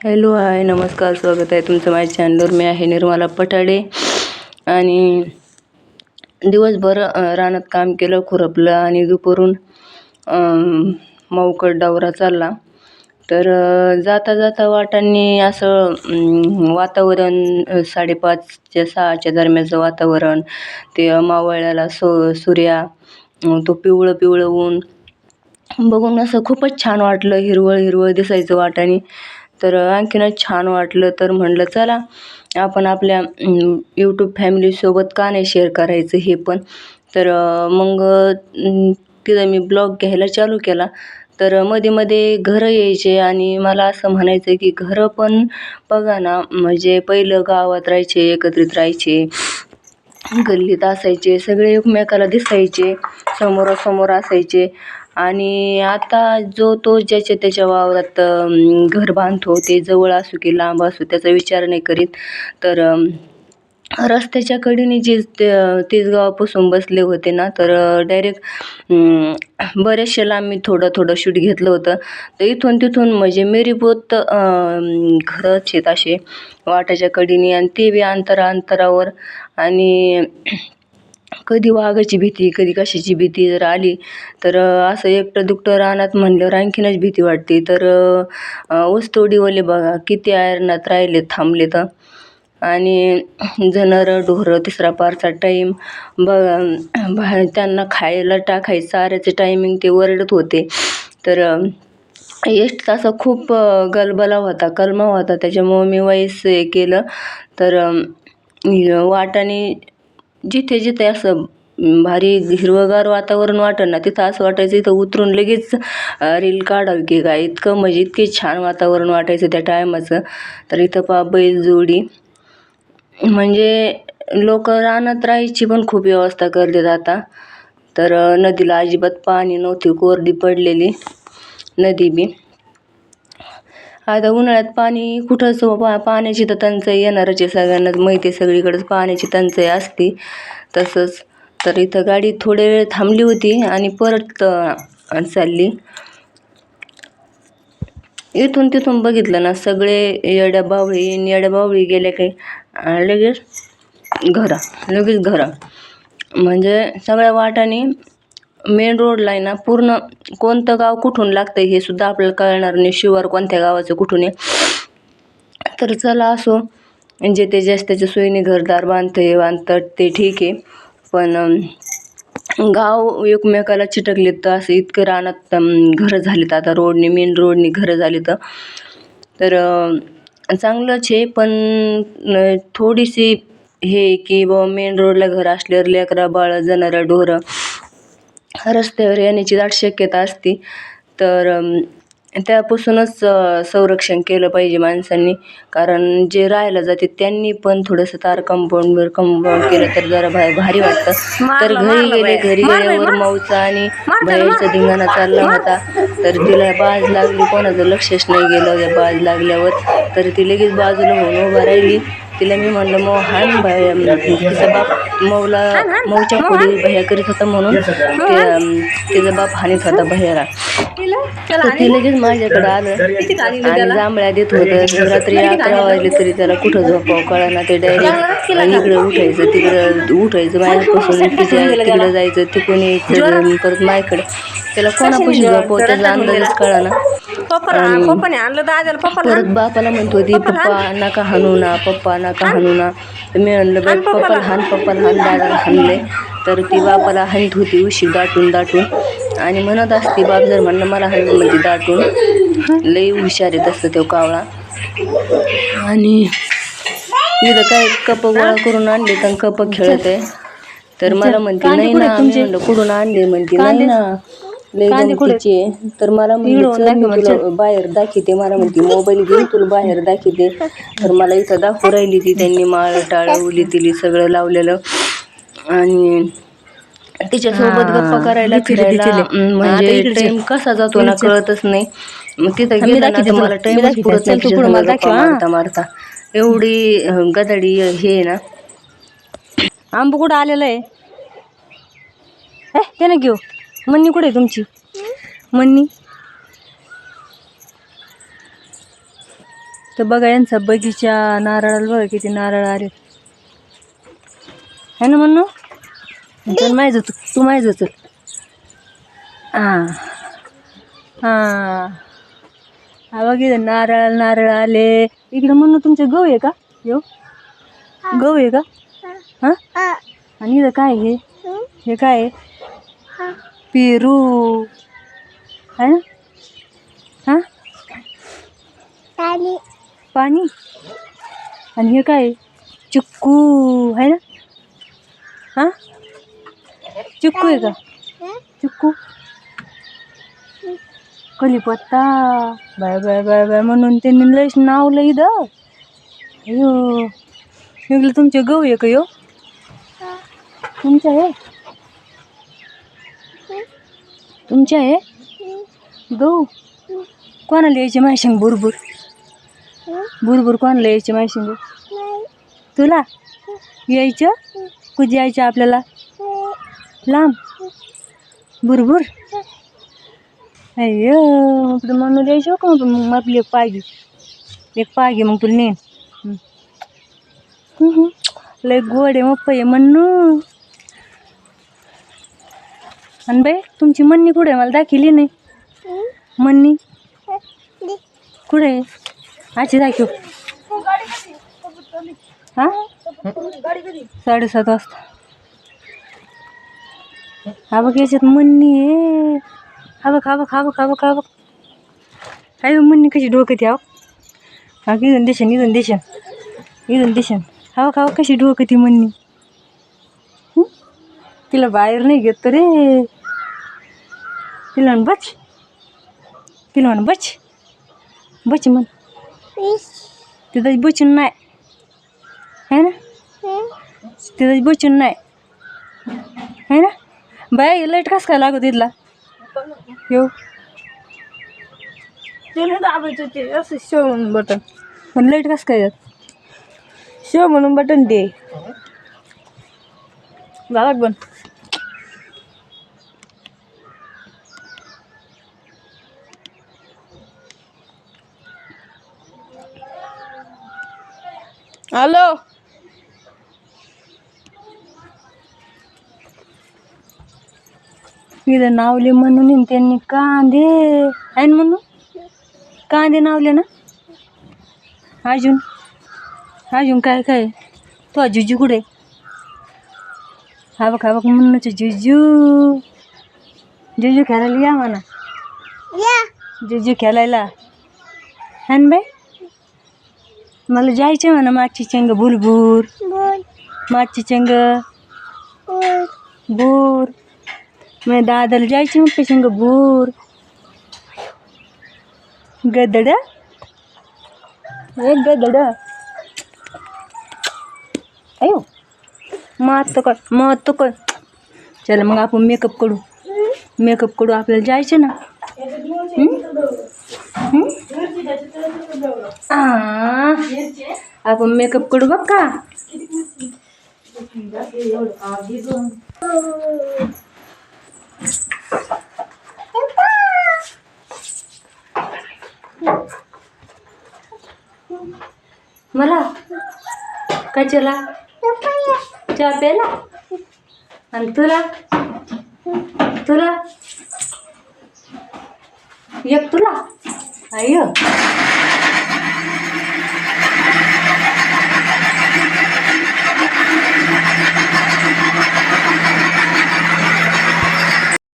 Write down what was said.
Hello hi नमस्कार स्वागत आहे तुमचं माझ्या चॅनलवर मी आहे निर्मला पठाडे. आणि दिवसभर रानात काम केलं खुरपलं आणि दुपारून अं, माऊकड डावरा चालला. तर जाता जाता वाटांनी असं वातावरण साडेपाचच्या सहाच्या दरम्यानचं वातावरण ते मावळ्याला सो सूर्या तो पिवळं पिवळं ऊन. बघून असं खूपच छान वाटलं हिरवळ हिरवळ दिसायचं वाटाने. तर आणखीनच छान वाटलं तर म्हणलं चला आपण आपल्या यूट्यूब फॅमिलीसोबत का नाही शेअर करायचं हे पण? तर मग तिथं मी ब्लॉग घ्यायला चालू केला. तर मध्ये मध्ये घरं यायचे आणि मला असं म्हणायचं की घरं पण बघा ना म्हणजे पहिलं गावात राहायचे एकत्रित राहायचे गल्लीत असायचे सगळे एकमेकाला दिसायचे समोरासमोर असायचे आणि आता जो तो ज्याच्या त्याच्या वावरात घर बांधतो ते जवळ असू की लांब असू त्याचा विचार नाही करीत. तर रस्त्याच्या कडेने जे ते- तेच गावापासून बसले होते ना तर डायरेक्ट बरेचशे लांब मी थोडं थोडं शूट घेतलं होतं. तर इथून तिथून म्हणजे मेरीपोत घरच आहेत असे वाटाच्या कडेने. आणि ते बी अंतरा अंतरावर. आणि कधी वाघाची भीती कधी कशाची भीती जर आली तर असं एकटं दुकटं रानात म्हणल्यावर आणखीनच भीती वाटते. तर अं, ऊसतोडीवाले बघा किती आयरणात राहिले थांबले तर आणि जनावरं ढोरं तिसरा पारचा टाईम बघा बाहेर त्यांना खायला टाकायचं चाऱ्याचे टायमिंग ते ओरडत होते. तर अं, असा तासा खूप गलबला होता कलमा होता. त्याच्यामुळं मी वाईस हे केलं. तर वाटाने जिथे जिथे असं भारी हिरवंगार वातावरण वाटलं ना तिथं असं वाटायचं इथं उतरून लगेच रील काढावी की काय? इतकं म्हणजे इतके छान वातावरण वाटायचं त्या टायमाचं. तर इथं पा बैलजोडी. म्हणजे लोक रानात राहायची पण खूप व्यवस्था करतात आता. तर नदीला अजिबात पाणी नव्हती कोरडी पडलेली. नदी बी. आता उन्हाळ्यात पाणी कुठंच पा पाण्याची तर टंचाई येणारच आहे सगळ्यांनाच. माहिती आहे सगळीकडंच पाण्याची टंचाई असते. तसंच तर इथं गाडी थोडे वेळ थांबली होती आणि परत चालली. इथून तिथून बघितलं ना सगळे येड्या बावळी येड्या बावळी गेल्या काही लगेच घरा लगेच घरा. म्हणजे सगळ्या वाटाने मेन रोडला आहे ना पूर्ण कोणतं गाव कुठून लागतं हे सुद्धा आपल्याला कळणार नाही. शिवार कोणत्या गावाचं कुठून आहे. तर चला असो जे ते जास्त त्याच्या सोयीने घरदार बांधतं हे बांधतात ते ठीक आहे. पण गाव एकमेकाला चिटकले तर असं इतकं रानात घरं झालीत. आता रोडने मेन रोडने घरं झाली तर चांगलंच आहे पण थोडीशी हे की बाबा मेन रोडला घर असल्यावर लेकरा बाळं जनावरं ढोरं रस्त्यावर येण्याची दाट शक्यता असते. तर त्यापासूनच संरक्षण केलं पाहिजे माणसांनी. कारण जे राहायला जाते त्यांनी पण थोडंसं तार कंपाऊंडवर कंपाऊंड केलं तर जरा भा भारी वाटतं. तर घरी गेले घरी गेल्यावर माऊचा आणि बाहेरचा धिंगाणा चालला होता. तर तिला बाज लागली कोणाचं लक्षच नाही गेलं. त्या बाज लागल्यावर तर ती लगेच बाजूला होऊन उभा राहिली. तिला मी म्हणलं मग हान तिचा बाप मऊला मऊच्या पुढे भया करीत होता म्हणून तिचा बाप हानीत होता भयाला. ते लगेच माझ्याकडे आलं. आणि जांभळ्या देत होतं. रात्री अकरा वाजले तरी त्याला कुठं झोपावं कळाना. ते डायरेक्ट इकडे उठायचं तिकडं उठायचं. माझ्यापासून तिच्या तिकडं जायचं तिकडून यायचं परत माझ्याकडे. त्याला कोणापाशी झोपावं? त्याचा अंदाजच कळाना. पप्पा पप्पाने आणलं दादाला पप्पा परत बापाला म्हणत होती पप्पा नका हाणू ना पप्पा नका हाणू. ना. तर मी म्हणलं बाई पप्पाला हाण पप्पाला हाण दादाला हाणले तर ती बापाला हाणत होती उशी दाटून दाटून. आणि म्हणत असते बाप जर म्हणलं मला हाण म्हणजे दाटून. लई हुशार आहे तसं तो कावळा. आणि इथं काय कप गोळा करून आणले तर कप खेळत आहे. तर मला म्हणते नाही ना कुठून आणले? म्हणते नाही ना. लई गमतीची आहे. तर मला "चल, मी तुला बाहेर दाखवते. मला म्हणते मोबाईल घेऊन तुला बाहेर दाखवते. तर मला इथं दाखवू राहिली ती त्यांनी माळ टाळ उली तिली सगळं लावलेलं. आणि तिच्यासोबत गप्पा करायला फिरायला अं, म्हणजे टाइम कसा जातो ना कळतच नाही. मग तिथं गेलं ना तर मला टाइम पुरत नाही तिच्यासंग गप्पा मारता मारता. एवढी अं, गदाडी हे आहे ना. आंबू कुठं आलेलं आहे? हे ते ना घेऊ. मन्नी कुठे आहे तुमची? मन्नी? तर बघा यांचा बगीचा नारळाला बघा किती नारळ आले. है ना म्हणू तर माहीत होतं तू माहीत होतं हां हां हा बघ इथं नारळ नारळ आले. इकडं म्हणू तुमचे गहू आहे का? यो. गहू आहे का? हां? आणि इथं काय हे हे काय आहे? पेरू. है? ना हां? पाणी. आणि हे काय? चिक्कू. आहे ना? हां? चिक्कू आहे का? चिक्कू? कलीपत्ता. बाय बाय बाय बाय म्हणून त्यांनी लयच नावलं इथं अयो. इकडे तुमचे गहू आहे का यो? तुमच्या आहे? तुमची आहे? गहू? कोणाला यायचे माहिती बुरबुर बुरबुर कोणाला यायचे माहिती तुला? यायचं? कुठे यायचं आपल्याला? लांब? बुरबुर अय्यो मग तुला म्हणून द्यायचं का मग मग आपली एक पागी. एक पागी मग तुला नेन. लय गोड आहे मप्पा आहे म्हणू आणि बाई तुमची मन्नी कुठे मला दाखिली नाही. मन्नी? कुठे आहे? आजी दाखव. हा? साडेसात वाजता. हा बघ याच्यात मन्नी आहे. हा बघ हा बघ हा बघ हा बघ हा बघ काय हो, मन्नी कशी डोकं ती हा बघ. इथून देशन इथून देशन. इथून देशन. हा बघ हा बघ कशी डोकं ती मन्नी? तिला बाहेर नाही घेत रे. म्हण बच म्हण बच बच म्हण तिथं बचून नाही है ना तिथं बचून नाही है ना बाय लाइट कस काय लागत इथला येऊ ते असं शो म्हणून बटन पण लाइट कस काय येत शो म्हणून बटन दे झाला पण हॅलो. इथं नावले म्हणून त्यांनी कांदे आहे ना म्हणून? कांदे नावले ना? अजून? अजून काय काय? तो जुजू कुठे? हा बघ हा बघ म्हणूनच जुजू. जुजू खेळायला या म्हणा. जुजू खेळायला. है ना बाई? मला जायचं म्हणा मागची चंग बुलबुर मागची चंग. बोर. मग दादाला जायची मग पेशंग बोर. गदड. एक गदड. अयो. मग तो कर मग तो कर चल मग आपण मेकअप करू मेकअप करू आपल्याला जायचं ना हं? हं? आ, आपण मेकअप करू बघ का मला काय चला चहा प्यायला आणि तुला तुला एक तुला आय